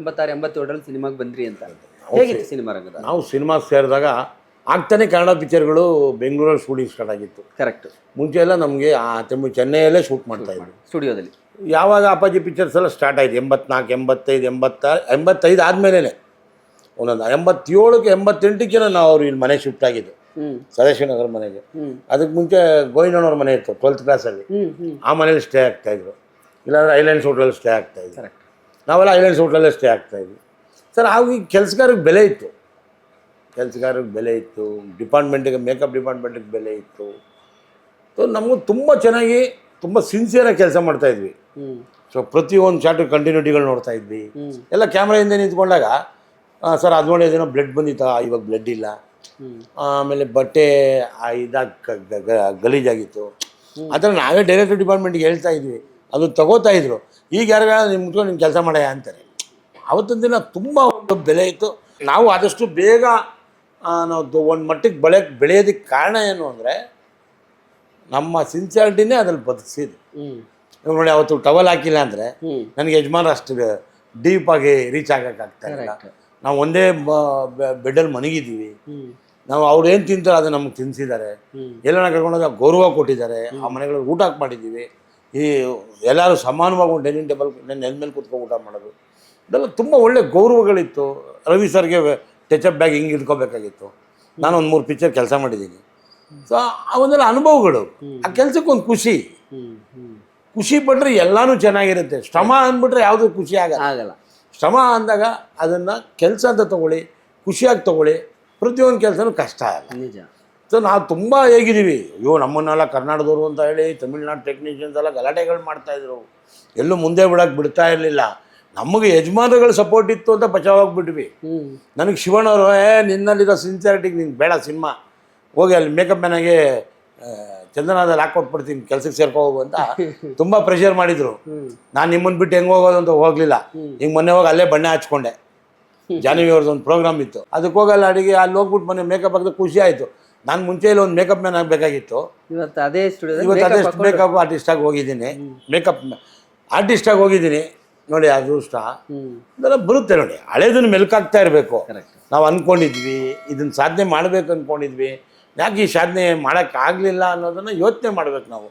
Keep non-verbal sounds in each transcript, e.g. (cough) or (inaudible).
ಎಂಬತ್ತಾರು ಎಂಬತ್ತೇಳರಲ್ಲಿ ಸಿನಿಮಾಗೆ ಬಂದ್ರಿ ಅಂತ ಹೇಗಿತ್ತು ಸಿನಿಮಾ ರಂಗದ? ನಾವು ಸಿನಿಮಾ ಸೇರಿದಾಗ ಆಗ್ತಾನೆ ಕನ್ನಡ ಪಿಕ್ಚರ್ಗಳು ಬೆಂಗಳೂರಲ್ಲಿ ಶೂಟಿಂಗ್ ಸ್ಟಾರ್ಟ್ ಆಗಿತ್ತು. ಕರೆಕ್ಟ್. ಮುಂಚೆ ಎಲ್ಲ ನಮಗೆ ಆ ತೆಮ್ಮು ಚೆನ್ನೈಯಲ್ಲೇ ಶೂಟ್ ಮಾಡ್ತಾ ಇದ್ವಿ ಸ್ಟುಡಿಯೋದಲ್ಲಿ. ಯಾವಾಗ ಅಪ್ಪಾಜಿ ಪಿಕ್ಚರ್ಸ್ ಎಲ್ಲ ಸ್ಟಾರ್ಟ್ ಆಯ್ತು. ಎಂಬತ್ನಾಲ್ಕು ಎಂಬತ್ತೈದು ಎಂಬತ್ತ ಎಂಬತ್ತೈದು ಆದಮೇಲೆ ಒಂದೊಂದು ಎಂಬತ್ತೇಳಕ್ಕೆ ಎಂಬತ್ತೆಂಟಕ್ಕೆ ನಾವು ಅವ್ರು ಇಲ್ಲಿ ಮನೆ ಶಿಫ್ಟ್ ಆಗಿದ್ದು. ಸದಾಶಿವನಗರ ಮನೆಗೆ. ಅದಕ್ಕೆ ಮುಂಚೆ ಗೋವಿಂದಣ್ಣವ್ರ ಮನೆ ಇತ್ತು ಟ್ವೆಲ್ತ್ ಕ್ಲಾಸಲ್ಲಿ ಆ ಮನೇಲಿ ಸ್ಟೇ ಆಗ್ತಾಯಿದ್ರು ಇಲ್ಲಾಂದ್ರೆ ಐಲ್ಯಾಂಡ್ಸ್ ಹೋಟ್ಲಲ್ಲಿ ಸ್ಟೇ ಆಗ್ತಾಯಿದ್ರು ಕರೆಕ್ಟ್ ನಾವೆಲ್ಲ ಐಲ್ಯಾಂಡ್ಸ್ ಹೋಟ್ಲಲ್ಲೇ ಸ್ಟೇ ಆಗ್ತಾಯಿದ್ವಿ ಸರ್ ಹಾಗೆ ಕೆಲಸಗಾರಿಗೆ ಬೆಲೆ ಇತ್ತು. ಕೆಲಸಗಾರಿಗೆ ಬೆಲೆ ಇತ್ತು ಡಿಪಾರ್ಟ್ಮೆಂಟಿಗೆ ಮೇಕಪ್ ಡಿಪಾರ್ಟ್ಮೆಂಟಿಗೆ ಬೆಲೆ ಇತ್ತು. ಸೊ ನಮಗೂ ತುಂಬ ಚೆನ್ನಾಗಿ ತುಂಬ ಸಿನ್ಸಿಯರಾಗಿ ಕೆಲಸ ಮಾಡ್ತಾಯಿದ್ವಿ ಇದ್ವಿ. ಸೊ ಪ್ರತಿಯೊಂದು ಶಾರ್ಟ್ ಕಂಟಿನ್ಯೂಟಿಗಳು ನೋಡ್ತಾ ಇದ್ವಿ. ಎಲ್ಲ ಕ್ಯಾಮ್ರಾ ಹಿಂದೆ ನಿಂತ್ಕೊಂಡಾಗ ಸರ್ ಅದು ನೋಡಿ ಏನೋ ಬ್ಲಡ್ ಬಂದಿತ್ತಾ? ಇವಾಗ ಬ್ಲಡ್ ಇಲ್ಲ. ಆಮೇಲೆ ಬಟ್ಟೆ ಇದಾಗ ಗಲೀಜಾಗಿತ್ತು. ಆ ಥರ ನಾವೇ ಡೈರೆಕ್ಟರ್ ಡಿಪಾರ್ಟ್ಮೆಂಟ್ಗೆ ಹೇಳ್ತಾ ಇದ್ವಿ. ಅದು ತಗೋತಾ ಇದ್ರು. ಈಗ ಯಾರಿಗಾರ ನಿಮ್ಮ ಮುಟ್ಕೊಂಡು ನಿಮ್ಮ ಕೆಲಸ ಮಾಡಯ ಅಂತಾರೆ. ಅವತ್ತಿನ ದಿನ ತುಂಬ ಒಂದು ಬೆಲೆ ಇತ್ತು. ನಾವು ಆದಷ್ಟು ಬೇಗ ನಾವು ಒಂದು ಮಟ್ಟಿಗೆ ಬೆಳೆಯೋಕ್ಕೆ ಬೆಳೆಯೋದಕ್ಕೆ ಕಾರಣ ಏನು ಅಂದರೆ ನಮ್ಮ ಸಿನ್ಸಿಯಾರಿಟಿನೇ ಅದ್ರಲ್ಲಿ ಬದುಕಿಸಿದ್ರು ಹ್ಞೂ ನೋಡಿ ಅವತ್ತು ಟವಲ್ ಹಾಕಿಲ್ಲ ಅಂದರೆ ನನಗೆ ಯಜಮಾನ ಅಷ್ಟು ಡೀಪ್ ಆಗಿ ರೀಚ್ ಆಗೋಕ್ಕಾಗ್ತಾ ಇಲ್ಲ. ನಾವು ಒಂದೇ ಬೆಡ್ಡಲ್ಲಿ ಮನಗಿದ್ದೀವಿ. ನಾವು ಅವ್ರು ಏನು ತಿಂತಾರೋ ಅದು ನಮ್ಗೆ ತಿನ್ನಿಸಿದ್ದಾರೆ ಎಲ್ಲ ಎಲ್ಲನ ಕರ್ಕೊಂಡೋಗ ಗೌರವ ಕೊಟ್ಟಿದ್ದಾರೆ. ಆ ಮನೆಗಳಲ್ಲಿ ಊಟ ಹಾಕಿ ಮಾಡಿದ್ದೀವಿ. ಈ ಎಲ್ಲರೂ ಸಮಾನವಾಗಿ ಡೈನಿಂಗ್ ಟೇಬಲ್ ನೆಲ ಮೇಲೆ ಕೂತ್ಕೊಂಡು ಊಟ ಮಾಡೋದು. ಇದೆಲ್ಲ ತುಂಬ ಒಳ್ಳೆ ಗೌರವಗಳಿತ್ತು. ರವಿ ಸರ್ಗೆ ಟಚಪ್ ಬ್ಯಾಗ್ ಹಿಂಗೆ ಇಟ್ಕೋಬೇಕಾಗಿತ್ತು ನಾನು ಒಂದು ಮೂರು ಪಿಕ್ಚರ್ ಕೆಲಸ ಮಾಡಿದ್ದೀನಿ. ಸೊ ಆ ಒಂದೆಲ್ಲ ಅನುಭವಗಳು. ಆ ಕೆಲಸಕ್ಕೆ ಒಂದು ಖುಷಿ. ಖುಷಿ ಪಟ್ಟರೆ ಎಲ್ಲನೂ ಚೆನ್ನಾಗಿರುತ್ತೆ. ಶ್ರಮ ಅಂದ್ಬಿಟ್ರೆ ಯಾವುದೂ ಖುಷಿ ಆಗಲ್ಲ. ಆಗಲ್ಲ. ಶ್ರಮ ಅಂದಾಗ ಅದನ್ನು ಕೆಲಸ ಅಂತ ತಗೊಳ್ಳಿ ಖುಷಿಯಾಗಿ ತಗೊಳ್ಳಿ ಪ್ರತಿಯೊಂದು ಕೆಲಸನೂ ಕಷ್ಟ ಆಗಲ್ಲ ನಿಜ. ಸೊ ನಾವು ತುಂಬ ಹೇಗಿದ್ದೀವಿ. ಅಯ್ಯೋ ನಮ್ಮನ್ನೆಲ್ಲ ಕರ್ನಾಟಕದವರು ಅಂತ ಹೇಳಿ ತಮಿಳ್ನಾಡು ಟೆಕ್ನಿಷಿಯನ್ಸ್ ಎಲ್ಲ ಗಲಾಟೆಗಳು ಮಾಡ್ತಾಯಿದ್ರು ಎಲ್ಲೂ ಮುಂದೆ ಬಿಡೋಕೆ ಬಿಡ್ತಾ ಇರಲಿಲ್ಲ. ನಮಗೆ ಯಜಮಾನರುಗಳು ಸಪೋರ್ಟ್ ಇತ್ತು ಅಂತ ಬಚಾವಾಗ್ಬಿಟ್ವಿ ನನಗೆ ಶಿವಣ್ಣವರು ಏ ನಿನ್ನಲ್ಲಿರೋ ಸಿನ್ಸಿಯಾರಿಟಿಗೆ ನಿಂಗೆ ಬೇಡ ಸಿನಿಮಾ. ಹೋಗಿ ಅಲ್ಲಿ ಮೇಕಪ್ ಮ್ಯಾನಾಗೆ ಚಂದನದಲ್ಲಿ ಹಾಕೊಟ್ಬಿಡ್ತೀನಿ ಕೆಲಸಕ್ಕೆ ಸೇರ್ಕೊ ಹೋಗು ಅಂತ (laughs) ತುಂಬ ಪ್ರೆಷರ್ ಮಾಡಿದರು. ನಾನು ನಿಮ್ಮನ್ನು ಬಿಟ್ಟು ಹೆಂಗೆ ಹೋಗೋದು ಅಂತ ಹೋಗಲಿಲ್ಲ. ಹಿಂಗೆ ಮೊನ್ನೆ ಹೋಗಿ ಅಲ್ಲೇ ಬಣ್ಣ ಹಚ್ಕೊಂಡೆ. (laughs) ಜಾನ್ವಿ ಅವ್ರದ್ದು ಒಂದು ಪ್ರೋಗ್ರಾಮ್ ಇತ್ತು. ಅದಕ್ಕೆ ಹೋಗಲ್ಲ ಅಡಿಗೆ ಅಲ್ಲಿ ಹೋಗ್ಬಿಟ್ಟು ಮೊನ್ನೆ ಮೇಕಪ್ ಹಾಕಿದ್ರೆ ಖುಷಿ ಆಯಿತು. ನಾನು ಮುಂಚೆ ಇಲ್ಲಿ ಒಂದು ಮೇಕಪ್ ಮ್ಯಾನ್ ಆಗಬೇಕಾಗಿತ್ತು. ಇವತ್ತು ಅದೇ ಸ್ಟುಡಿಯೋದಲ್ಲಿ ಇವತ್ತು ಅದೇ ಮೇಕಪ್ ಆರ್ಟಿಸ್ಟಾಗಿ ಹೋಗಿದ್ದೀನಿ. ಮೇಕಪ್ ಆರ್ಟಿಸ್ಟಾಗಿ ಹೋಗಿದ್ದೀನಿ. ನೋಡಿ ಅದೃಷ್ಟ ಇದೆಲ್ಲ ಬರುತ್ತೆ ನೋಡಿ ಹಳೇದನ್ನು ಮೆಲ್ಕಾಗ್ತಾ ಇರಬೇಕು. ನಾವು ಅಂದ್ಕೊಂಡಿದ್ವಿ ಇದನ್ನು ಸಾಧನೆ ಮಾಡಬೇಕು ಅಂದ್ಕೊಂಡಿದ್ವಿ ಯಾಕೆ ಈ ಸಾಧನೆ ಮಾಡೋಕ್ಕಾಗಲಿಲ್ಲ ಅನ್ನೋದನ್ನು ಯೋಚನೆ ಮಾಡ್ಬೇಕು ನಾವು.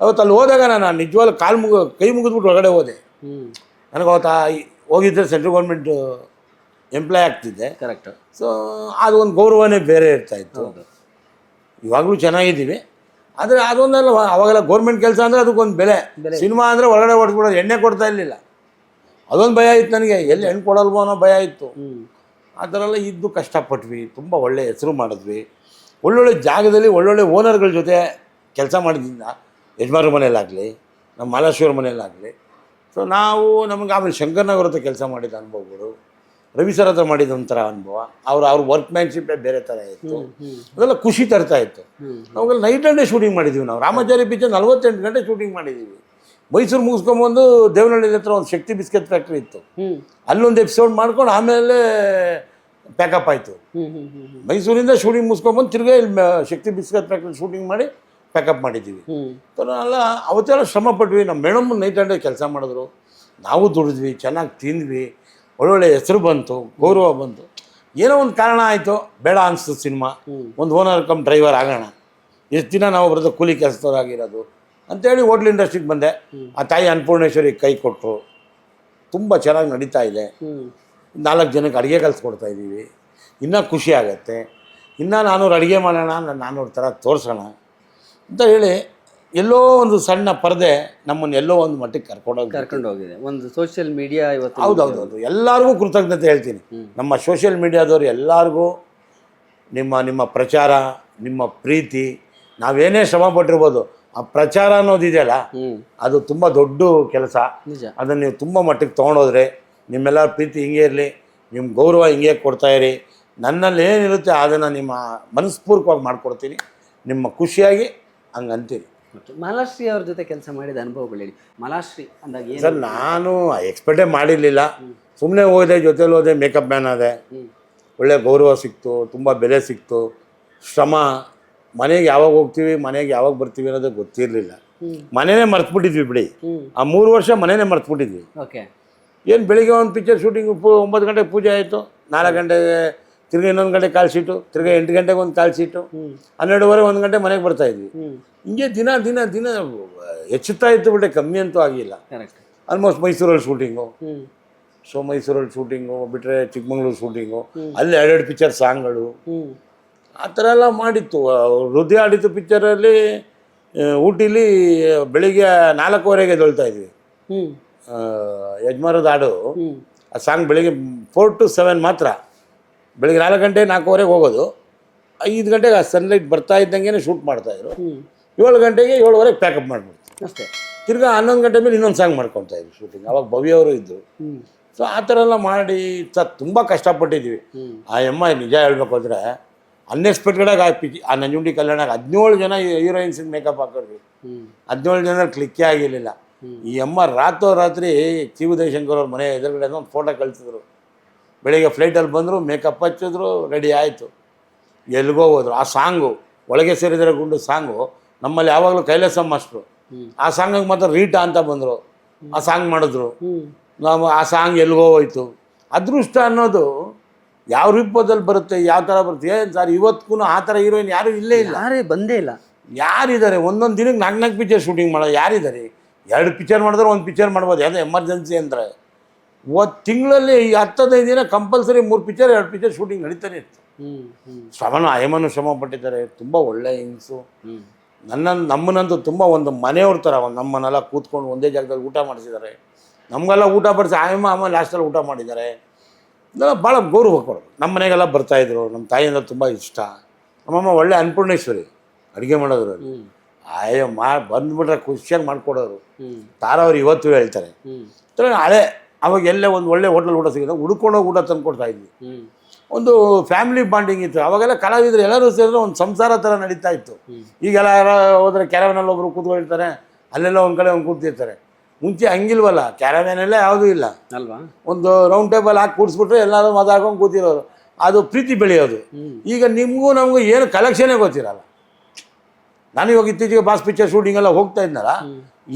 ಅವತ್ತು ಅಲ್ಲಿ ಹೋದಾಗ ನಾನು ನಿಜವಾಗ್ಲೂ ಕಾಲು ಮುಗ ಕೈ ಮುಗಿದ್ಬಿಟ್ಟು ಒಳಗಡೆ ಹೋದೆ. ನನಗೆ ಅವತ್ತು ಹೋಗಿದ್ದರೆ ಸೆಂಟ್ರಲ್ ಗೌರ್ಮೆಂಟ್ ಎಂಪ್ಲಾಯ್ ಆಗ್ತಿದ್ದೆ. ಕರೆಕ್ಟ್ ಸೊ ಅದು ಒಂದು ಗೌರವನೇ ಬೇರೆ ಇರ್ತಾ ಇತ್ತು. ಹೌದು. ಇವಾಗಲೂ ಚೆನ್ನಾಗಿದ್ದೀವಿ. ಆದರೆ ಅದೊಂದಲ್ಲ ಅವಾಗೆಲ್ಲ ಗೌರ್ಮೆಂಟ್ ಕೆಲಸ ಅಂದರೆ ಅದಕ್ಕೊಂದು ಬೆಲೆ. ಸಿನಿಮಾ ಅಂದರೆ ಹೊರಗಡೆ ಹೊಡೆದ್ಬಿಡೋದು ಎಣ್ಣೆ ಕೊಡ್ತಾ ಇರಲಿಲ್ಲ. ಅದೊಂದು ಭಯ ಇತ್ತು ನನಗೆ ಎಲ್ಲಿ ಹೆಣ್ಣು ಕೊಡಲ್ವೋ ಅನ್ನೋ ಭಯ ಇತ್ತು. ಆ ಥರ ಎಲ್ಲ ಇದ್ದು ಕಷ್ಟಪಟ್ವಿ ತುಂಬ ಒಳ್ಳೆ ಹೆಸರು ಮಾಡಿದ್ವಿ. ಒಳ್ಳೊಳ್ಳೆ ಜಾಗದಲ್ಲಿ ಒಳ್ಳೊಳ್ಳೆ ಓನರ್ಗಳ ಜೊತೆ ಕೆಲಸ ಮಾಡಿದ್ದಿಂದ ಯಜಮಾನ್ರ ಮನೆಯಲ್ಲಾಗಲಿ ನಮ್ಮ ಮಾಲೇಶ್ವರ ಮನೆಯಲ್ಲಾಗಲಿ. ಸೊ ನಾವು ನಮಗೆ ಆಮೇಲೆ ಶಂಕರ್ನಗರ ಹತ್ರ ಕೆಲಸ ಮಾಡಿದ ಅನುಭವಗಳು. ರವಿ ಸರ್ ಹತ್ರ ಮಾಡಿದ ಒಂಥರ ಅನುಭವ. ಅವ್ರ ಅವ್ರ ವರ್ಕ್ಮ್ಯಾನ್ಶಿಪ್ಪೇ ಬೇರೆ ಥರ ಇತ್ತು. ಅದೆಲ್ಲ ಖುಷಿ ತರ್ತಾ ಇತ್ತು. ನಾವೆಲ್ಲ ನೈಟ್ ಆ್ಯಂಡ್ ಡೇ ಶೂಟಿಂಗ್ ಮಾಡಿದ್ದೀವಿ ನಾವು. ರಾಮಾಚಾರಿ ಪಿಕ್ಚರ್ ನಲ್ವತ್ತೆಂಟು ಗಂಟೆ ಶೂಟಿಂಗ್ ಮಾಡಿದ್ದೀವಿ ಮೈಸೂರು ಮುಗಿಸ್ಕೊಂಬಂದು ದೇವನಹಳ್ಳಿ ಹತ್ರ ಒಂದು ಶಕ್ತಿ ಬಿಸ್ಕೆಟ್ ಫ್ಯಾಕ್ಟ್ರಿ ಇತ್ತು. ಅಲ್ಲೊಂದು ಎಪಿಸೋಡ್ ಮಾಡ್ಕೊಂಡು ಆಮೇಲೆ ಪ್ಯಾಕಪ್ ಆಯಿತು. ಮೈಸೂರಿಂದ ಶೂಟಿಂಗ್ ಮುಗಿಸ್ಕೊಂಬಂದು ತಿರ್ಗಾ ಇಲ್ಲಿ ಶಕ್ತಿ ಬಿಸ್ಕೆಟ್ ಫ್ಯಾಕ್ಟ್ರಿ ಶೂಟಿಂಗ್ ಮಾಡಿ ಪ್ಯಾಕಪ್ ಮಾಡಿದ್ದೀವಿ ಅಲ್ಲ ಅವತ್ತೆಲ್ಲ ಶ್ರಮ ಪಟ್ವಿ ನಮ್ಮ ಮೇಡಮ್ ನೈಟ್ ಆ್ಯಂಡ್ ಡೇ ಕೆಲಸ ಮಾಡಿದ್ರು. ನಾವು ದುಡಿದ್ವಿ ಚೆನ್ನಾಗಿ ತಿಂದ್ವಿ. ಒಳ್ಳೊಳ್ಳೆ ಹೆಸರು ಬಂತು ಗೌರವ ಬಂತು. ಏನೋ ಒಂದು ಕಾರಣ ಆಯಿತು ಬೇಡ ಅನಿಸ್ತು ಸಿನಿಮಾ. ಒಂದು ಓನರ್ ಕಮ್ ಡ್ರೈವರ್ ಆಗೋಣ. ಎಷ್ಟು ದಿನ ನಾವು ಬರೋದು ಕೂಲಿ ಕೆಲಸದವರಾಗಿರೋದು ಅಂತೇಳಿ ಹೋಟ್ಲ್ ಇಂಡಸ್ಟ್ರಿಗೆ ಬಂದೆ. ಆ ತಾಯಿ ಅನ್ನಪೂರ್ಣೇಶ್ವರಿಗೆ ಕೈ ಕೊಟ್ಟರು ತುಂಬ ಚೆನ್ನಾಗಿ ನಡೀತಾ ಇದೆ. ನಾಲ್ಕು ಜನಕ್ಕೆ ಅಡುಗೆ ಕಲಿಸ್ಕೊಡ್ತಾ ಇದ್ದೀವಿ. ಇನ್ನೂ ಖುಷಿ ಆಗುತ್ತೆ. ಇನ್ನೂ ನಾನೂರು ಅಡುಗೆ ಮಾಡೋಣ ನಾನು ನಾನ್ನೂರು ಥರ ತೋರಿಸೋಣ ಅಂತ ಹೇಳಿ ಎಲ್ಲೋ ಒಂದು ಸಣ್ಣ ಪರದೆ ನಮ್ಮನ್ನು ಎಲ್ಲೋ ಒಂದು ಮಟ್ಟಕ್ಕೆ ಕರ್ಕೊಂಡೋಗಿ ಕರ್ಕೊಂಡು ಹೋಗಿದೆ. ಒಂದು ಸೋಷಿಯಲ್ ಮೀಡಿಯಾ ಇವತ್ತು ಹೌದೌದೌದು ಎಲ್ಲರಿಗೂ ಕೃತಜ್ಞತೆ ಹೇಳ್ತೀನಿ. ನಮ್ಮ ಸೋಷಿಯಲ್ ಮೀಡಿಯಾದವ್ರು ಎಲ್ಲರಿಗೂ ನಿಮ್ಮ ನಿಮ್ಮ ಪ್ರಚಾರ ನಿಮ್ಮ ಪ್ರೀತಿ ನಾವೇನೇ ಶ್ರಮ ಪಟ್ಟಿರ್ಬೋದು ಆ ಪ್ರಚಾರ ಅನ್ನೋದಿದೆಯಲ್ಲ ಇದೆಯಲ್ಲ ಅದು ತುಂಬ ದೊಡ್ಡ ಕೆಲಸ. ಅದನ್ನು ನೀವು ತುಂಬ ಮಟ್ಟಿಗೆ ತೊಗೊಂಡೋದ್ರೆ ನಿಮ್ಮೆಲ್ಲರ ಪ್ರೀತಿ ಹಿಂಗೆ ಇರಲಿ ನಿಮ್ಮ ಗೌರವ ಹಿಂಗೆ ಕೊಡ್ತಾ ಇರಿ. ನನ್ನಲ್ಲಿ ಏನಿರುತ್ತೆ ಅದನ್ನು ನಿಮ್ಮ ಮನಸ್ಪೂರ್ವಕವಾಗಿ ಮಾಡಿಕೊಡ್ತೀನಿ. ನಿಮ್ಮ ಖುಷಿಯಾಗಿ ಹಂಗೆ ಅಂತೀರಿ ಮಾಲಾಶ್ರೀ ಅವ್ರ ಜೊತೆ ಕೆಲಸ ಮಾಡಿದ ಅನುಭವಗಳು ಹೇಳಿ. ಮಾಲಾಶ್ರೀ ಅಂದಾಗ ಏನು? ಸರ್ ನಾನು ಎಕ್ಸ್ಪೆಕ್ಟೇ ಮಾಡಿರಲಿಲ್ಲ. ಸುಮ್ಮನೆ ಹೋದೆ ಜೊತೆಲಿ ಹೋದೆ ಮೇಕಪ್ ಮ್ಯಾನ್ ಆದೆ. ಒಳ್ಳೆ ಗೌರವ ಸಿಕ್ತು ತುಂಬ ಬೆಲೆ ಸಿಕ್ತು. ಶ್ರಮ ಮನೆಗೆ ಯಾವಾಗ ಹೋಗ್ತೀವಿ ಮನೆಗೆ ಯಾವಾಗ ಬರ್ತೀವಿ ಅನ್ನೋದು ಗೊತ್ತಿರಲಿಲ್ಲ. ಮನೆನೇ ಮರ್ತ್ಬಿಟ್ಟಿದ್ವಿ ಬಿಡಿ. ಆ ಮೂರು ವರ್ಷ ಮನೆನೇ ಮರ್ತ್ಬಿಟ್ಟಿದ್ವಿ. ಓಕೆ. ಏನು ಬೆಳಿಗ್ಗೆ ಒಂದು ಪಿಕ್ಚರ್ ಶೂಟಿಂಗ್ ಪೂ ಒಂಬತ್ತು ಗಂಟೆಗೆ ಪೂಜೆ ಆಯಿತು. ನಾಲ್ಕು ಗಂಟೆಗೆ ತಿರ್ಗಿ ಇನ್ನೊಂದು ಗಂಟೆ ಕಾಲ್ ಶೀಟು ತಿರ್ಗಿ ಎಂಟು ಗಂಟೆಗೆ ಒಂದು ಕಾಲ್ ಶೀಟು. ಹನ್ನೆರಡುವರೆ ಒಂದು ಗಂಟೆ ಮನೆಗೆ ಬರ್ತಾ ಇದ್ವಿ. ಹಿಂಗೆ ದಿನ ದಿನ ದಿನ ಹೆಚ್ಚುತ್ತಾ ಇತ್ತು ಬಿಟ್ಟೆ ಕಮ್ಮಿ ಅಂತೂ ಆಗಿಲ್ಲ. ಆಲ್ಮೋಸ್ಟ್ ಮೈಸೂರಲ್ಲಿ ಶೂಟಿಂಗು ಸೊ ಮೈಸೂರಲ್ಲಿ ಶೂಟಿಂಗು ಬಿಟ್ಟರೆ ಚಿಕ್ಕಮಂಗ್ಳೂರು ಶೂಟಿಂಗು ಅಲ್ಲಿ ಎರಡೆರಡು ಪಿಕ್ಚರ್ ಸಾಂಗ್ಗಳು ಆ ಥರ ಎಲ್ಲ ಮಾಡಿತ್ತು. ಹೃದಯ ಆಡಿತು ಪಿಕ್ಚರಲ್ಲಿ ಊಟಿಲಿ ಬೆಳಿಗ್ಗೆ ನಾಲ್ಕೂವರೆಗೆ ದೊಳ್ತಾ ಇದ್ವಿ. ಯಜಮಾನದ ಹಾಡು. ಆ ಸಾಂಗ್ ಬೆಳಿಗ್ಗೆ ಫೋರ್ ಟು ಸೆವೆನ್ ಮಾತ್ರ. ಬೆಳಿಗ್ಗೆ ನಾಲ್ಕು ಗಂಟೆ ನಾಲ್ಕೂವರೆಗೆ ಹೋಗೋದು. ಐದು ಗಂಟೆಗೆ ಆ ಸನ್ಲೈಟ್ ಬರ್ತಾ ಇದ್ದಂಗೆ ಶೂಟ್ ಮಾಡ್ತಾಯಿದ್ರು ಇದ್ರು. ಏಳು ಗಂಟೆಗೆ ಏಳುವರೆಗೆ ಪ್ಯಾಕಪ್ ಮಾಡ್ಬಿಡ್ತು. ಅಷ್ಟೇ. ತಿರ್ಗಾ ಹನ್ನೊಂದು ಗಂಟೆ ಮೇಲೆ ಇನ್ನೊಂದು ಸಾಂಗ್ ಮಾಡ್ಕೊತಾ ಇದ್ವಿ ಶೂಟಿಂಗ್ ಅವಾಗ ಭವ್ಯವರು ಇದ್ದರು ಸೊ ಆ ಥರ ಎಲ್ಲ ಮಾಡಿ ಸ ತುಂಬ ಕಷ್ಟಪಟ್ಟಿದ್ವಿ ಆ ಎಮ್ಮ ನಿಜ ಹೇಳ್ಬೇಕು ಅಂದರೆ ಅನ್ಎಕ್ಸ್ಪೆಕ್ಟೆಡಾಗಿ ಆ ಪಿಕ್ ಆ ನಂಜುಂಡಿ ಕಲ್ಯಾಣಾಗ ಹದಿನೇಳು ಜನ ಹೀರೋಯಿನ್ಸಿಗೆ ಮೇಕಪ್ ಹಾಕಿದ್ವಿ. ಹದಿನೇಳು ಜನ ಕ್ಲಿಕ್ಕೇ ಆಗಿರಲಿಲ್ಲ. ಈ ಅಮ್ಮ ರಾತ್ರೋರಾತ್ರಿ ಚಿ ಉದಯಶಂಕರ್ ಅವ್ರ ಮನೆ ಎದುರುಗಡೆ ಒಂದು ಫೋಟೋ ಕಳಿಸಿದ್ರು. ಬೆಳಿಗ್ಗೆ ಫ್ಲೈಟಲ್ಲಿ ಬಂದರು ಮೇಕಪ್ ಹಚ್ಚಿದ್ರು ರೆಡಿ ಆಯಿತು. ಎಲ್ಲಿಗೋ ಹೋದ್ರು. ಆ ಸಾಂಗು ಒಳಗೆ ಸೇರಿದರೆ ಗುಂಡು ಸಾಂಗು ನಮ್ಮಲ್ಲಿ ಯಾವಾಗಲೂ ಕೈಲಾಸ ಮಾಸ್ಟ್ರು. ಆ ಸಾಂಗಿಗೆ ಮಾತ್ರ ರೀಟಾ ಅಂತ ಬಂದರು. ಆ ಸಾಂಗ್ ಮಾಡಿದ್ರು. ನಾವು ಆ ಸಾಂಗ್ ಎಲ್ಲಿಗೋ ಹೋಯ್ತು. ಅದೃಷ್ಟ ಅನ್ನೋದು ಯಾವ ರೂಪದಲ್ಲಿ ಬರುತ್ತೆ ಯಾವ ಥರ ಬರುತ್ತೆ ಏನು ಸರ್ ಇವತ್ತಿಗೂ ಆ ಥರ ಹೀರೋಯಿನ್ ಯಾರೂ ಇಲ್ಲೇ ಇಲ್ಲ. ಯಾರೇ ಬಂದೇ ಇಲ್ಲ. ಯಾರಿದ್ದಾರೆ? ಒಂದೊಂದು ದಿನಕ್ಕೆ ನಾಲ್ಕು ನಾಲ್ಕು ಪಿಕ್ಚರ್ ಶೂಟಿಂಗ್ ಮಾಡೋದು ಯಾರಿದ್ದಾರೆ? ಎರಡು ಪಿಕ್ಚರ್ ಮಾಡಿದ್ರೆ ಒಂದು ಪಿಕ್ಚರ್ ಮಾಡ್ಬೋದು. ಯಾವುದೋ ಎಮರ್ಜೆನ್ಸಿ ಅಂದರೆ. ಒಂದು ತಿಂಗಳಲ್ಲಿ ಈ ಹತ್ತದೈದು ದಿನ ಕಂಪಲ್ಸರಿ ಮೂರು ಪಿಕ್ಚರ್ ಎರಡು ಪಿಕ್ಚರ್ ಶೂಟಿಂಗ್ ನಡೀತಾನೆ ಇತ್ತು. ಶ್ರಮನ ಅಯಮನು ಶ್ರಮ ಪಟ್ಟಿದ್ದಾರೆ ತುಂಬ ಒಳ್ಳೆ ಹಿಂಗ್ಸು. ನನ್ನ ನಮ್ಮನ್ನಂತೂ ತುಂಬ ಒಂದು ಮನೆಯವ್ರ ಥರ ಒಂದು ನಮ್ಮನ್ನೆಲ್ಲ ಕೂತ್ಕೊಂಡು ಒಂದೇ ಜಾಗದಲ್ಲಿ ಊಟ ಮಾಡಿಸಿದ್ದಾರೆ. ನಮಗೆಲ್ಲ ಊಟ ಬಡಿಸಿ ಆಯಮ್ಮ ಅಮ್ಮ ಲಾಸ್ಟಲ್ಲಿ ಊಟ ಮಾಡಿದ್ದಾರೆ. ಇದೆಲ್ಲ ಭಾಳ ಗೌರವ ಕೊಡೋದು. ನಮ್ಮ ಮನೆಗೆಲ್ಲ ಬರ್ತಾಯಿದ್ರು ನಮ್ಮ ತಾಯಿಯಿಂದ ತುಂಬ ಇಷ್ಟ. ನಮ್ಮಮ್ಮ ಒಳ್ಳೆ ಅನ್ನಪೂರ್ಣೇಶ್ವರಿ ಅಡುಗೆ ಮಾಡೋದ್ರು ಆಯಮ್ಮ ಆಯೋ ಮಾ ಬಂದ್ಬಿಟ್ರೆ ಖುಷಿಯಾಗಿ ಮಾಡಿಕೊಡೋರು. ತಾರವ್ರು ಇವತ್ತು ಹೇಳ್ತಾರೆ. ಹಳೆ ಅವಾಗ ಎಲ್ಲೇ ಒಂದು ಒಳ್ಳೆ ಹೋಟ್ಲಲ್ಲಿ ಊಟ ಸಿಗುತ್ತೆ. ಹುಡ್ಕೊಂಡೋಗಿ ಊಟ ತಂದು ಕೊಡ್ತಾ ಇದ್ವಿ. ಒಂದು ಫ್ಯಾಮಿಲಿ ಬಾಂಡಿಂಗ್ ಇತ್ತು. ಅವಾಗೆಲ್ಲ ಕಲಾವಿದರು ಎಲ್ಲರೂ ಸೇರಿದ್ರೆ ಒಂದು ಸಂಸಾರ ಥರ ನಡೀತಾ ಇತ್ತು. ಈಗೆಲ್ಲ ಹೋದರೆ ಹೋದ್ರೆ ಒಬ್ಬರು ಒಬ್ರು ಕೂತ್ಕೊಂಡಿರ್ತಾರೆ. ಅಲ್ಲೆಲ್ಲ ಒಂದು ಕಡೆ ಒಂದು ಕೂತಿರ್ತಾರೆ. ಮುಂಚೆ ಹಂಗಿಲ್ವಲ್ಲ ಕ್ಯಾರವ್ಯಾನೆಲ್ಲ ಯಾವುದೂ ಇಲ್ಲ. ಅಲ್ವಾ? ಒಂದು ರೌಂಡ್ ಟೇಬಲ್ ಹಾಕಿ ಕೂಡಿಸ್ಬಿಟ್ರೆ ಎಲ್ಲರೂ ಮಾತಾಡ್ಕೊಂಡು ಕೂತಿರೋರು. ಅದು ಪ್ರೀತಿ ಬೆಳೆಯೋದು. ಈಗ ನಿಮಗೂ ನಮಗೂ ಏನು ಕಲೆಕ್ಷನೇ ಗೊತ್ತಿರಲ್ಲ. ನಾನು ಇವಾಗ ಇತ್ತೀಚೆಗೆ ಬಾಸ್ ಪಿಕ್ಚರ್ ಶೂಟಿಂಗ್ ಎಲ್ಲ ಹೋಗ್ತಾ ಇದ್ನಲ್ಲ.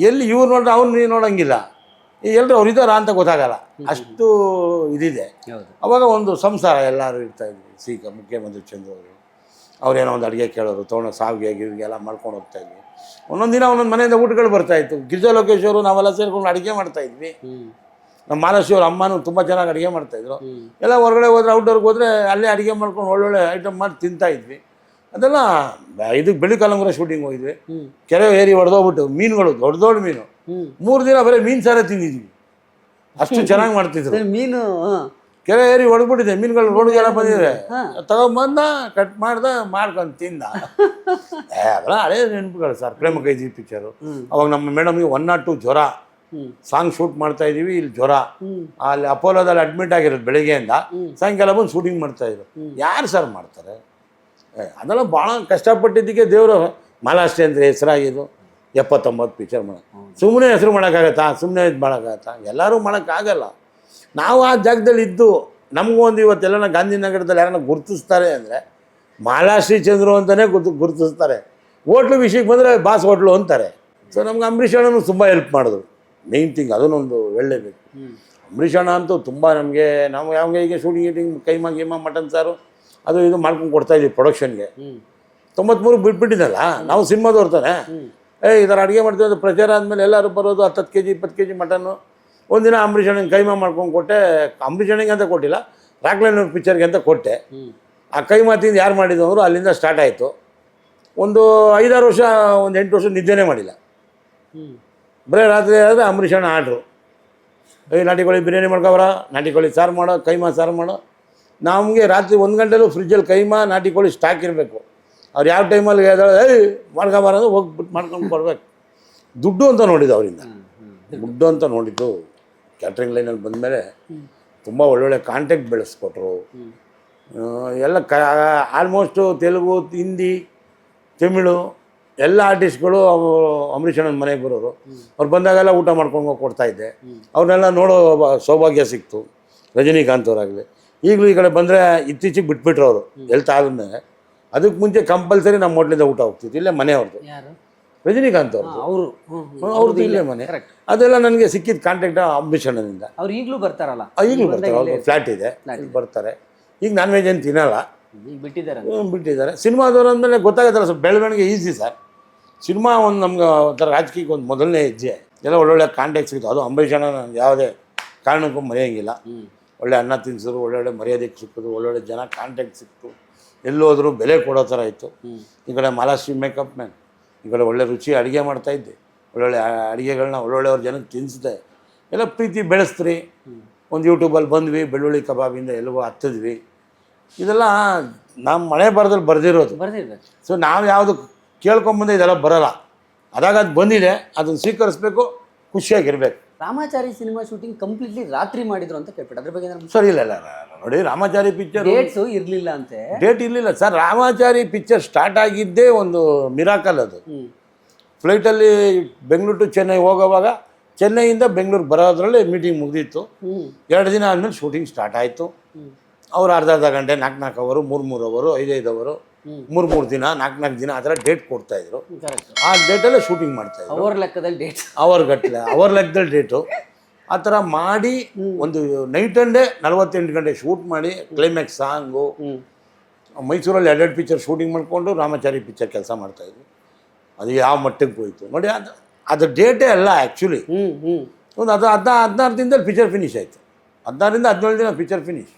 ಎಲ್ಲಿ ಇವ್ರು ನೋಡ್ರೆ ಅವ್ರು ನೀವು ನೋಡಂಗಿಲ್ಲ. ಎಲ್ಲರೂ ಅವ್ರು ಇದ್ದಾರಾ ಅಂತ ಗೊತ್ತಾಗಲ್ಲ. ಅಷ್ಟು ಇದಿದೆ. ಅವಾಗ ಒಂದು ಸಂಸಾರ ಎಲ್ಲರೂ ಇರ್ತಾ ಇದ್ವಿ. ಸಿ ಕ ಮುಖ್ಯಮಂತ್ರಿ ಚಂದ್ರ ಅವರು. ಅವ್ರೇನೋ ಒಂದು ಅಡುಗೆ ಕೇಳೋರು ತೊಗೊಂಡು ಸಾವಿಗೆ ಗಿರಿಗೆ ಎಲ್ಲ ಮಾಡ್ಕೊಂಡು ಹೋಗ್ತಾ ಇದ್ವಿ. ಒಂದೊಂದು ದಿನ ಒಂದೊಂದು ಮನೆಯಿಂದ ಊಟಗಳು ಬರ್ತಾ ಇತ್ತು. ಗಿರಿಜಾ ಲೋಕೇಶ್ವರು ನಾವೆಲ್ಲ ಸೇರ್ಕೊಂಡು ಅಡುಗೆ ಮಾಡ್ತಾ ಇದ್ವಿ. ನಮ್ಮ ಮಾನಸಿ ಅವ್ರ ಅಮ್ಮನೂ ತುಂಬ ಚೆನ್ನಾಗಿ ಅಡುಗೆ ಮಾಡ್ತಾಯಿದ್ರು ಇದ್ರು. ಎಲ್ಲ ಹೊರಗಡೆ ಹೋದ್ರೆ ಔಟ್ಡೋರ್ಗೆ ಹೋದರೆ ಅಲ್ಲೇ ಅಡುಗೆ ಮಾಡ್ಕೊಂಡು ಒಳ್ಳೊಳ್ಳೆ ಐಟಮ್ ಮಾಡಿ ತಿಂತಾ ಇದ್ವಿ. ಅದೆಲ್ಲ ಇದಕ್ಕೆ ಬೆಳ್ಳಿ ಕಾಲಂಗುರ ಶೂಟಿಂಗ್ ಹೋಗಿದ್ವಿ. ಕೆರೆ ಏರಿ ಹೊಡೆದೋಗ್ಬಿಟ್ಟು ಮೀನುಗಳು ದೊಡ್ಡ ದೊಡ್ಡ ಮೀನು. ಮೂರು ದಿನ ಬರೀ ಮೀನು ಸಾರೇ ತಿಂದಿದ್ವಿ. ಅಷ್ಟು ಚೆನ್ನಾಗಿ ಮಾಡ್ತಿದ್ರು. ಮೀನು ಕೆರೆ ಏರಿ ಹೊಡೆದ್ಬಿಟ್ಟಿದೆ ಮೀನುಗಳು ರೋಡ್ಗೆಲ್ಲ ಬಂದಿದೆ. ಹಾ. ತಗೊಂಬಂದ ಕಟ್ ಮಾಡ್ದ ಮಾಡ್ಕೊಂಡು ತಿಂದ. ಅದೆಲ್ಲ ಹಳೆ ನೆನಪುಗಳು ಸರ್ ಪ್ರೇಮ ಕೈದಿ ಪಿಕ್ಚರು ಅವಾಗ ನಮ್ಮ ಮೇಡಮ್ಗೆ ಒನ್ ನಾಟ್ ಟು ಜ್ವರ. ಸಾಂಗ್ ಶೂಟ್ ಮಾಡ್ತಾ ಇದೀವಿ ಇಲ್ಲಿ ಜ್ವರ. ಅಲ್ಲಿ ಅಪೋಲೋದಲ್ಲಿ ಅಡ್ಮಿಟ್ ಆಗಿರೋದು ಬೆಳಿಗ್ಗೆಯಿಂದ. ಸಾಯಂಕಾಲ ಬಂದು ಶೂಟಿಂಗ್ ಮಾಡ್ತಾ ಇದ್ರು. ಯಾರು ಸರ್ ಮಾಡ್ತಾರೆ? ಅದೆಲ್ಲ ಭಾಳ ಕಷ್ಟಪಟ್ಟಿದ್ದಕ್ಕೆ ದೇವರು ಮಾಲಾಶ್ರೀ ಅಂದರೆ ಹೆಸರಾಗಿದ್ದು. ಎಪ್ಪತ್ತೊಂಬತ್ತು ಪಿಕ್ಚರ್ ಮಾಡ. ಸುಮ್ಮನೆ ಹೆಸರು ಮಾಡೋಕ್ಕಾಗತ್ತಾ? ಸುಮ್ಮನೆ ಇದು ಮಾಡೋಕ್ಕಾಗತ್ತಾ? ಎಲ್ಲರೂ ಮಾಡೋಕ್ಕಾಗಲ್ಲ. ನಾವು ಆ ಜಾಗದಲ್ಲಿ ಇದ್ದು ನಮಗೂ ಒಂದು ಇವತ್ತೆಲ್ಲ ಗಾಂಧಿನಗರದಲ್ಲಿ ಯಾರನ್ನ ಗುರುತಿಸ್ತಾರೆ ಅಂದರೆ ಮಾಲಾಶ್ರೀ ಚಂದ್ರು ಅಂತಲೇ ಗುರ್ತು ಗುರುತಿಸ್ತಾರೆ. ಹೋಟ್ಲು ವಿಷಯಕ್ಕೆ ಬಂದರೆ ಬಾಸ್ ಹೋಟ್ಲು ಅಂತಾರೆ. ಸೊ ನಮ್ಗೆ ಅಂಬರೀಷ್ ಅಣ್ಣನೂ ತುಂಬ ಹೆಲ್ಪ್ ಮಾಡಿದ್ರು. ಮೇನ್ ಥಿಂಗ್ ಅದನ್ನೊಂದು ಒಳ್ಳೇಬೇಕು ಹ್ಮ್. ಅಂಬರೀಷ್ ಅಣ್ಣ ಅಂತೂ ತುಂಬ ನಮಗೆ ನಾವು ಯಾವಾಗ ಈಗ ಶೂಟಿಂಗ್ ಗೀಟಿಂಗ್ ಕೈಮಾ ಗೀಮಾ ಮಟನ್ ಸಾರು ಅದು ಇದು ಮಾಡ್ಕೊಂಡು ಕೊಡ್ತಾಯಿದ್ವಿ ಪ್ರೊಡಕ್ಷನ್ಗೆ ತೊಂಬತ್ತ್ಮೂರು ತೊಂಬತ್ಮೂರು ಬಿಟ್ಬಿಟ್ಟಿದ್ದಲ್ಲ ನಾವು ಸಿನಿಮಾದವ್ರು ತಾನೆ. ಏ ಇದರ ಅಡುಗೆ ಮಾಡ್ತೀವಿ ಅಂತ ಪ್ರಚಾರ ಆದಮೇಲೆ ಎಲ್ಲರೂ ಬರೋದು ಹತ್ತತ್ತು ಕೆ ಜಿ ಇಪ್ಪತ್ತು ಕೆ ಜಿ ಮಟನ್ನು ಒಂದಿನ ಅಂಬರೀಷ್ ಕೈಮಾ ಮಾಡ್ಕೊಂಡು ಕೊಟ್ಟೆ. ಅಂಬರೀಷ್ ಅಣ್ಣಗೆ ಅಂತ ಕೊಟ್ಟಿಲ್ಲ ರಾಕ್ಲೈನ್ ಪಿಕ್ಚರ್ಗೆ ಅಂತ ಕೊಟ್ಟೆ. ಆ ಕೈಮಾ ತಿಂದು ಯಾರು ಮಾಡಿದ್ದು ಅವರು ಅಲ್ಲಿಂದ ಸ್ಟಾರ್ಟ್ ಆಯಿತು. ಒಂದು ಐದಾರು ವರ್ಷ ಒಂದು ಎಂಟು ವರ್ಷ ನಿದ್ದೆನೇ ಮಾಡಿಲ್ಲ. ಹ್ಞೂ ಬರೀ ರಾತ್ರಿ ಆದರೆ ಅಂಬರೀಷ್ ಅಣ್ಣ ಆರ್ಡ್ರು ಏಯ್ ನಾಟಿ ಕೋಳಿ ಬಿರಿಯಾನಿ ಮಾಡ್ಕೊಬರ ನಾಟಿ ಕೋಳಿ ಸಾರು ಮಾಡೋ ಕೈಮಾ ಸಾರು ಮಾಡೋ. ನಮಗೆ ರಾತ್ರಿ ಒಂದು ಗಂಟೆಲೂ ಫ್ರಿಜ್ಜಲ್ಲಿ ಕೈಮಾ ನಾಟಿ ಕೋಳಿ ಸ್ಟಾಕ್ ಇರಬೇಕು. ಅವ್ರು ಯಾವ ಟೈಮಲ್ಲಿ ಹೇಳ್ದಾಳೆ ಏಯ್ ಮಾಡ್ಕೊಂಬಾರಂದ್ರೆ ಹೋಗ್ಬಿಟ್ಟು ಮಾಡ್ಕೊಂಡು ಬರ್ಬೇಕು. ದುಡ್ಡು ಅಂತ ನೋಡಿದ್ದು ಅವರಿಂದ. ದುಡ್ಡು ಅಂತ ನೋಡಿದ್ದು ಕ್ಯಾಟ್ರಿಂಗ್ ಲೈನಲ್ಲಿ ಬಂದಮೇಲೆ ತುಂಬ ಒಳ್ಳೊಳ್ಳೆ ಕಾಂಟ್ಯಾಕ್ಟ್ ಬೆಳೆಸ್ಕೊಟ್ರು. ಎಲ್ಲ ಕ ಆಲ್ಮೋಸ್ಟು ತೆಲುಗು ಹಿಂದಿ ತಮಿಳು ಎಲ್ಲ ಆರ್ಟಿಸ್ಟ್ಗಳು ಅಂಬರೀಷ್ ಅಣ್ಣನ ಮನೆಗೆ ಬರೋರು. ಅವ್ರು ಬಂದಾಗೆಲ್ಲ ಊಟ ಮಾಡ್ಕೊಂಡು ಹೋಗಿ ಕೊಡ್ತಾಯಿದ್ದೆ ಅವ್ರನ್ನೆಲ್ಲ ನೋಡೋ ಸೌಭಾಗ್ಯ ಸಿಕ್ತು. ರಜನಿಕಾಂತ್ ಅವರಾಗಲಿ. ಈಗಲೂ ಈ ಕಡೆ ಬಂದರೆ ಇತ್ತೀಚೆಗೆ ಬಿಟ್ಬಿಟ್ರು ಅವರು. ಎಲ್ತ್ ಆದಮೇಲೆ. ಅದಕ್ಕೆ ಮುಂಚೆ ಕಂಪಲ್ಸರಿ ನಮ್ಮ ಹೋಟ್ಲಿಂದ ಊಟ ಹೋಗ್ತಿತ್ತು ಇಲ್ಲೇ ಮನೆಯವ್ರದ್ದು. ರಜನಿಕಾಂತ್ ಅವ್ರು ಅವರು ಅವ್ರದ್ದು ಇಲ್ಲೇ ಮನೆ. ಅದೆಲ್ಲ ನನಗೆ ಸಿಕ್ಕಿದ ಕಾಂಟ್ಯಾಕ್ಟ್ ಅಂಬಿಷಣ್ಣನಿಂದ ಅವ್ರು ಈಗಲೂ ಬರ್ತಾರಲ್ಲ? ಈಗಲೂ ಬರ್ತಾರೆ ಅವ್ರದ್ದು ಫ್ಲ್ಯಾಟ್ ಇದೆ. ಬರ್ತಾರೆ. ಈಗ ನಾನ್ ವೆಜ್ ಏನು ತಿನ್ನಲ್ಲ. ಬಿಟ್ಟಿದ್ದಾರೆ ಬಿಟ್ಟಿದ್ದಾರೆ. ಸಿನಿಮಾದವ್ರು ಅಂದಮೇಲೆ ಗೊತ್ತಾಗುತ್ತಲ್ಲ ಸ್ವಲ್ಪ ಬೆಳವಣಿಗೆ ಈಸಿ ಸರ್ ಸಿನಿಮಾ ಒಂದು ನಮ್ಗೆ ಒಂಥರ ರಾಜಕೀಯಕ್ಕೆ ಒಂದು ಮೊದಲನೇ ಹೆಜ್ಜೆ. ಎಲ್ಲ ಒಳ್ಳೊಳ್ಳೆ ಕಾಂಟ್ಯಾಕ್ಟ್ ಸಿಗುತ್ತೆ ಅದು ಅಂಬರೀಷ್ ಅಣ್ಣ ನನಗೆ ಯಾವುದೇ ಕಾರಣಕ್ಕೂ ಮರೆಯಂಗಿಲ್ಲ. ಒಳ್ಳೆ ಅನ್ನ ತಿನ್ಸಿದ್ರು ಒಳ್ಳೊಳ್ಳೆ ಮರ್ಯಾದೆಗೆ ಸಿಕ್ಕಿದ್ರು ಒಳ್ಳೊಳ್ಳೆ ಜನ ಕಾಂಟ್ಯಾಕ್ಟ್ ಸಿಕ್ತು. ಎಲ್ಲೋದ್ರು ಬೆಲೆ ಕೊಡೋ ಥರ ಇತ್ತು. ಈ ಕಡೆ ಮಾಲಾಶ್ರೀ ಮೇಕಪ್ ಮ್ಯಾನ್ ಈ ಕಡೆ ಒಳ್ಳೆ ರುಚಿ ಅಡುಗೆ ಮಾಡ್ತಾಯಿದ್ದೆ ಒಳ್ಳೊಳ್ಳೆ ಅಡುಗೆಗಳನ್ನ ಒಳ್ಳೊಳ್ಳೆಯವ್ರ ಜನಕ್ಕೆ ತಿನ್ನಿಸಿದೆ ಎಲ್ಲ ಪ್ರೀತಿ ಬೆಳೆಸ್ತ್ರಿ. ಒಂದು ಯೂಟ್ಯೂಬಲ್ಲಿ ಬಂದ್ವಿ ಬೆಳ್ಳುಳ್ಳಿ ಕಬಾಬಿಂದ ಎಲ್ಲವೋ ಹತ್ತಿದ್ವಿ. ಇದೆಲ್ಲ ನಮ್ಮ ಮಳೆ ಬರದಲ್ಲಿ ಬರೆದಿರೋದು. ಸೊ ನಾವು ಯಾವುದು ಕೇಳ್ಕೊಂಬಂದೆ ಇದೆಲ್ಲ ಬರೋಲ್ಲ. ಅದಾಗ ಅದು ಬಂದಿದೆ ಅದನ್ನು ಸ್ವೀಕರಿಸ್ಬೇಕು ಖುಷಿಯಾಗಿರ್ಬೇಕು ರಾಮಾಚಾರಿ ಸಿನಿಮಾ ಶೂಟಿಂಗ್ ಕಂಪ್ಲೀಟ್ಲಿ ರಾತ್ರಿ ಮಾಡಿದ್ರು ಅಂತ ಕೇಳ್ಬಿಟ್ಟು. ಅದ್ರ ಬಗ್ಗೆ ಸರಿ ಸರ್ ಇಲ್ಲ ಇಲ್ಲ ನೋಡಿ ರಾಮಾಚಾರಿ ಪಿಕ್ಚರ್ ಡೇಟ್ಸ್ ಇರಲಿಲ್ಲ ಅಂತೆ. ಡೇಟ್ ಇರಲಿಲ್ಲ. ಸರ್ ರಾಮಾಚಾರಿ ಪಿಕ್ಚರ್ ಸ್ಟಾರ್ಟ್ ಆಗಿದ್ದೇ ಒಂದು ಮಿರಾಕಲ್ ಅದು. ಫ್ಲೈಟಲ್ಲಿ ಬೆಂಗಳೂರು ಟು ಚೆನ್ನೈ ಹೋಗೋವಾಗ ಚೆನ್ನೈಯಿಂದ ಬೆಂಗಳೂರು ಬರೋದ್ರಲ್ಲಿ ಮೀಟಿಂಗ್ ಮುಗಿದಿತ್ತು. ಎರಡು ದಿನ ಆದಮೇಲೆ ಶೂಟಿಂಗ್ ಸ್ಟಾರ್ಟ್ ಆಯಿತು. ಅವ್ರು ಅರ್ಧ ಅರ್ಧ ಗಂಟೆ ನಾಲ್ಕು ನಾಲ್ಕು ಅವರು ಮೂರು ಮೂರು ಅವರು ಐದೈದು ಅವರು. ಮೂರು ಮೂರು ದಿನ ನಾಲ್ಕು ನಾಲ್ಕು ದಿನ ಆ ಥರ ಡೇಟ್ ಕೊಡ್ತಾ ಇದ್ರು. ಆ ಡೇಟಲ್ಲೇ ಶೂಟಿಂಗ್ ಮಾಡ್ತಾಯಿದ್ರು ಅವರ್ ಲೆಕ್ಕದಲ್ಲಿ ಡೇಟ್ ಅವರ್ ಗಟ್ಟಲೆ ಅವರ್ ಲೆಕ್ಕದಲ್ಲಿ ಡೇಟು ಆ ಥರ ಮಾಡಿ ಒಂದು ನೈಟ್ ಅಂಡ್ ಡೇ ನಲವತ್ತೆಂಟು ಗಂಟೆ ಶೂಟ್ ಮಾಡಿ ಕ್ಲೈಮ್ಯಾಕ್ಸ್ ಸಾಂಗು ಮೈಸೂರಲ್ಲಿ ಎರಡೆರಡು ಪಿಕ್ಚರ್ ಶೂಟಿಂಗ್ ಮಾಡಿಕೊಂಡು ರಾಮಾಚಾರಿ ಪಿಕ್ಚರ್ ಕೆಲಸ ಮಾಡ್ತಾಯಿದ್ರು ಅದು ಯಾವ ಮಟ್ಟಕ್ಕೆ ಹೋಯಿತು? ನೋಡಿ ಅದು ಅದು ಡೇಟೇ ಅಲ್ಲ ಆ್ಯಕ್ಚುಲಿ ಒಂದು ಅದು ಹದಿನ ಹದಿನಾರು ದಿನದಲ್ಲಿ ಪಿಕ್ಚರ್ ಫಿನಿಶ್ ಆಯಿತು. ಹದಿನಾರರಿಂದ ಹದಿನೇಳು ದಿನ ಪಿಕ್ಚರ್ ಫಿನಿಶ್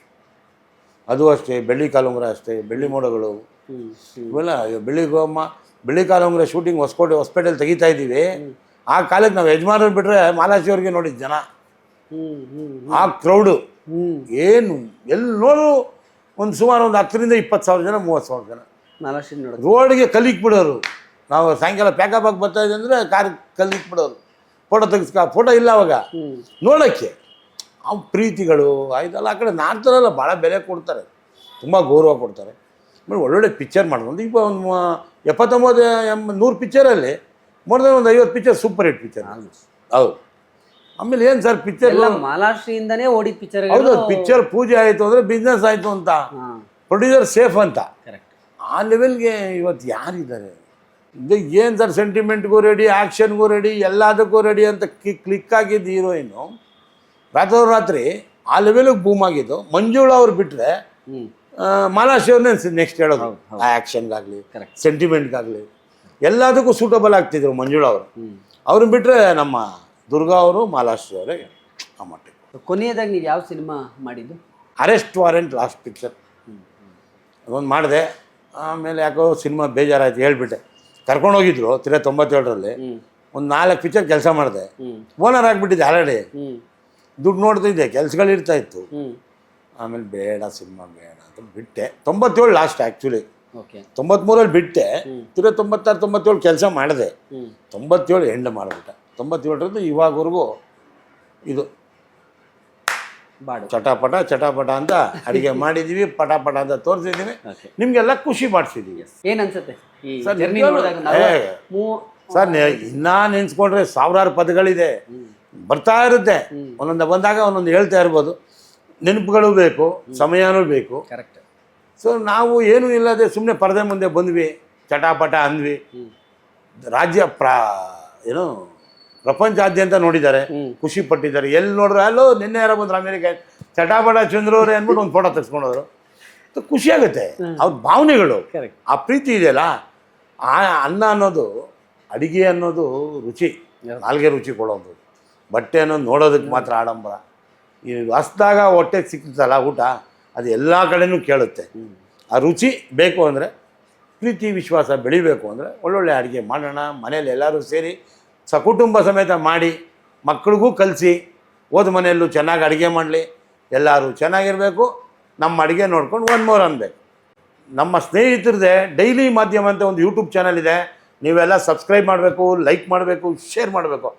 ಅದು ಅಷ್ಟೇ ಬೆಳ್ಳಿ ಕಾಲುಂಗ್ರ ಅಷ್ಟೇ ಬೆಳ್ಳಿ ಮೋಡಗಳು. ಇವೆಲ್ಲ ಬೆಳ್ಳಿ ಗೋಮ ಬೆಳ್ಳಿ ಕಾಲುಂಗುರ ಶೂಟಿಂಗ್ ಹೊಸಕೋಟೆ ಹಾಸ್ಪಿಟಲ್ ತೆಗಿತಾ ಇದ್ದೀವಿ. ಆ ಕಾಲಕ್ಕೆ ನಾವು ಯಜಮಾನರು ಬಿಟ್ಟರೆ ಮಾಲಾಶಿಯವ್ರಿಗೆ ನೋಡಿದ ಜನ. ಆ ಕ್ರೌಡು ಏನು ಎಲ್ಲರೂ ನೋಡು ಒಂದು ಸುಮಾರು ಒಂದು ಹತ್ತರಿಂದ ಇಪ್ಪತ್ತು ಸಾವಿರ ಜನ ಮೂವತ್ತು ಸಾವಿರ ಜನ. ಮಾಲಾಶಿ ರೋಡ್ಗೆ ಕಲಿಕ್ ಬಿಡೋರು. ನಾವು ಸಾಯಂಕಾಲ ಪ್ಯಾಕಪ್ ಆಗಿ ಬರ್ತಾ ಇದ್ದೆ ಅಂದರೆ ಕಾರ್ ಕಲಿಕ್ ಬಿಡೋರು. ಫೋಟೋ ತೆಗಿಸ್ಕ ಫೋಟೋ ಇಲ್ಲ ಅವಾಗ. ನೋಡೋಕ್ಕೆ. ಆ ಪ್ರೀತಿಗಳು ಆಯ್ತಲ್ಲ ಆ ಕಡೆ ನಾಡ್ತಾರಲ್ಲ ಭಾಳ ಬೆಲೆ ಕೊಡ್ತಾರೆ. ತುಂಬ ಗೌರವ ಕೊಡ್ತಾರೆ. ಆಮೇಲೆ ಒಳ್ಳೊಳ್ಳೆ ಪಿಕ್ಚರ್ ಮಾಡ್ಕೊಂಡು ಈಗ ಒಂದು ಎಪ್ಪತ್ತೊಂಬತ್ತು ಎಂಬ ನೂರು ಪಿಕ್ಚರಲ್ಲಿ ಮೋರ್ ದನ್ ಒಂದು ಐವತ್ತು ಪಿಕ್ಚರ್ ಸೂಪರ್ ಹಿಟ್ ಪಿಕ್ಚರ್ ಹೌದು. ಆಮೇಲೆ ಏನು ಸರ್ ಪಿಕ್ಚರ್ ಎಲ್ಲ ಮಾಲಾಶ್ರೀಯಿಂದನೇ ಓಡಿದ ಪಿಕ್ಚರ್ ಹೌದು ಪಿಕ್ಚರ್ ಪೂಜೆ ಆಯಿತು ಅಂದರೆ ಬಿಸ್ನೆಸ್ ಆಯಿತು ಅಂತ. ಪ್ರೊಡ್ಯೂಸರ್ ಸೇಫ್ ಅಂತ. ಕರೆಕ್ಟ್ ಆ ಲೆವೆಲ್ಗೆ ಇವತ್ತು ಯಾರಿದ್ದಾರೆ ಇದು ಏನು ಸರ್ ಸೆಂಟಿಮೆಂಟ್ಗೂ ರೆಡಿ ಆ್ಯಕ್ಷನ್ಗೂ ರೆಡಿ ಎಲ್ಲದಕ್ಕೂ ರೆಡಿ ಅಂತ ಕಿ ಕ್ಲಿಕ್ ಆಗಿದ್ದ ಹೀರೋಯಿನು ರಾತ್ರಿ ಆ ಲೆವೆಲಿಗೆ ಬೂಮ್ ಆಗಿದ್ದು. ಮಂಜುಳ ಅವ್ರು ಬಿಟ್ಟರೆ ಹ್ಮ್ ಮಾಲಾಶಿ ಅವ್ರನ್ನೇ ನೆಕ್ಸ್ಟ್ ಹೇಳೋದು. ಆ ಆ್ಯಕ್ಷನ್ಗಾಗಲಿ. ಸೆಂಟಿಮೆಂಟ್ಗಾಗಲಿ ಎಲ್ಲದಕ್ಕೂ ಸೂಟಬಲ್ ಆಗ್ತಿದ್ರು ಮಂಜುಳ ಅವರು. ಅವ್ರನ್ನ ಬಿಟ್ಟರೆ ನಮ್ಮ ದುರ್ಗಾ ಅವರು ಮಾಲಾಶ್ರೀ ಅವರೇ ಆ ಮಟ್ಟ ಕೊನೆಯದಾಗಿ ನೀವು ಯಾವ ಸಿನಿಮಾ ಮಾಡಿದ್ದು? ಅರೆಸ್ಟ್ ವಾರೆಂಟ್ ಲಾಸ್ಟ್ ಪಿಕ್ಚರ್ ಅದೊಂದು ಮಾಡಿದೆ. ಆಮೇಲೆ ಯಾಕೋ ಸಿನಿಮಾ ಬೇಜಾರಾಯ್ತು ಹೇಳ್ಬಿಟ್ಟೆ. ಕರ್ಕೊಂಡೋಗಿದ್ರು ತಿರ ತೊಂಬತ್ತೇಳರಲ್ಲಿ. ಒಂದು ನಾಲ್ಕು ಪಿಕ್ಚರ್ ಕೆಲಸ ಮಾಡಿದೆ. ಓನರ್ ಆಗಿಬಿಟ್ಟಿದ್ದೆ ಆಲ್ರೆಡಿ ದುಡ್ಡು ನೋಡ್ತಿದ್ದೆ ಕೆಲಸಗಳು ಇರ್ತಾ ಇತ್ತು. ಆಮೇಲೆ ಬೇಡ ಸಿನಿಮಾ ಬೇಡ ಅಂತ ಬಿಟ್ಟೆ. ತೊಂಬತ್ತೇಳು ಲಾಸ್ಟ್ ಆ್ಯಕ್ಚುಲಿ ಓಕೆ. ತೊಂಬತ್ಮೂರಲ್ಲಿ ಬಿಟ್ಟೆ. ತಿರುಗ ತೊಂಬತ್ತಾರು ತೊಂಬತ್ತೇಳು ಕೆಲಸ ಮಾಡಿದೆ. ತೊಂಬತ್ತೇಳು ಎಂಡ್ ಮಾಡಿಬಿಟ್ಟೆ. ತೊಂಬತ್ತೇಳರಿಂದ ಇವಾಗವರೆಗೂ ಇದು. ಬಾಡು. ಚಟಾಪಟ ಚಟಾಪಟ ಅಂತ ಅಡಿಗೆ (laughs) ಮಾಡಿದೀವಿ ಪಟಾಪಟ ಅಂತ ತೋರಿಸಿದೀನಿ ನಿಮ್ಗೆಲ್ಲ ಖುಷಿ ಮಾಡಿಸಿದೀವಿ. ಏನ್ ಅನ್ಸುತ್ತೆ? ಈ ಸರ್, ಇನ್ನೂ ನೆನ್ಸ್ಕೊಂಡ್ರೆ ಸಾವಿರಾರು ಪದಗಳಿದೆ. ಬರ್ತಾ ಇರುತ್ತೆ. ಒಂದೊಂದು ಬಂದಾಗ ಒಂದೊಂದು ಹೇಳ್ತಾ ಇರ್ಬೋದು. ನೆನಪುಗಳು ಬೇಕು ಸಮಯನೂ ಬೇಕು. ಕರೆಕ್ಟ್ ಸೊ ನಾವು ಏನೂ ಇಲ್ಲದೆ ಸುಮ್ಮನೆ ಪರದೆ ಮುಂದೆ ಬಂದ್ವಿ ಚಟಾಪಟ ಅಂದ್ವಿ. ರಾಜ್ಯ ಪ್ರಾ ಏನು ಪ್ರಪಂಚಾದ್ಯಂತ ನೋಡಿದ್ದಾರೆ. ಖುಷಿ ಪಟ್ಟಿದ್ದಾರೆ. ಎಲ್ಲಿ ನೋಡಿದ್ರೆ ಅಲ್ಲೋ ನಿನ್ನೆ ಯಾರೋ ಬಂದ್ರು ಅಮೇರಿಕ ಚಟಾಪಟ ಚಂದ್ರವ್ರೆ ಅಂದ್ಬಿಟ್ಟು ಒಂದು ಫೋಟೋ ತೆಗೆಸ್ಕೊಂಡೋದ್ರು. ಖುಷಿ ಆಗುತ್ತೆ. ಅವ್ರ ಭಾವನೆಗಳು. ಆ ಪ್ರೀತಿ ಇದೆಯಲ್ಲ ಆ ಅನ್ನ ಅನ್ನೋದು ಅಡಿಗೆ ಅನ್ನೋದು ರುಚಿ. ನಾಲ್ಗೆ ರುಚಿ ಕೊಡೋದು ಬಟ್ಟೆ ಅನ್ನೋದು ನೋಡೋದಕ್ಕೆ ಮಾತ್ರ ಆಡಂಬರ. ಈ ಹೊಸ್ದಾಗ ಹೊಟ್ಟೆಗೆ ಸಿಕ್ತಲ್ಲ ಊಟ, ಅದು ಎಲ್ಲ ಕಡೆನೂ ಕೇಳುತ್ತೆ. ಆ ರುಚಿ ಬೇಕು ಅಂದರೆ, ಪ್ರೀತಿ, ವಿಶ್ವಾಸ ಬೆಳಿಬೇಕು ಅಂದರೆ ಒಳ್ಳೊಳ್ಳೆ ಅಡುಗೆ ಮಾಡೋಣ ಮನೇಲಿ ಎಲ್ಲರೂ ಸೇರಿ ಸಕುಟುಂಬ ಸಮೇತ ಮಾಡಿ ಮಕ್ಕಳಿಗೂ ಕಲಿಸಿ, ಹೋದ ಮನೆಯಲ್ಲೂ ಚೆನ್ನಾಗಿ ಅಡುಗೆ ಮಾಡಲಿ, ಎಲ್ಲರೂ ಚೆನ್ನಾಗಿರಬೇಕು, ನಮ್ಮ ಅಡುಗೆ ನೋಡ್ಕೊಂಡು ಒನ್ ಮೋರ್ ಅನ್ಬೇಕು. ನಮ್ಮ ಸ್ನೇಹಿತರದೇ ಡೈಲಿ ಮಾಧ್ಯಮ ಅಂತ ಒಂದು ಯೂಟ್ಯೂಬ್ ಚಾನಲ್ ಇದೆ. ನೀವೆಲ್ಲ ಸಬ್ಸ್ಕ್ರೈಬ್ ಮಾಡಬೇಕು ಲೈಕ್ ಮಾಡಬೇಕು ಶೇರ್ ಮಾಡಬೇಕು.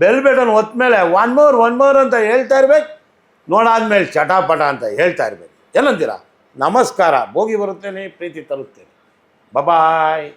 ಬೆಲ್ ಬಟನ್ ಒತ್ತ ಮೇಲೆ ಒನ್ ಮೋರ್ ಒನ್ ಮೋರ್ ಅಂತ ಹೇಳ್ತಾ ಇರ್ಬೇಕು. ನೋಡಾದ್ಮೇಲೆ ಚಟಾಪಟ ಅಂತ ಹೇಳ್ತಾ ಇರ್ಬೇಕು. ಏನಂತೀರಾ? ನಮಸ್ಕಾರ. ಭೋಗಿ ಬರುತ್ತೇನೆ ಪ್ರೀತಿ ತರುತ್ತೇನೆ ಬಾಯ್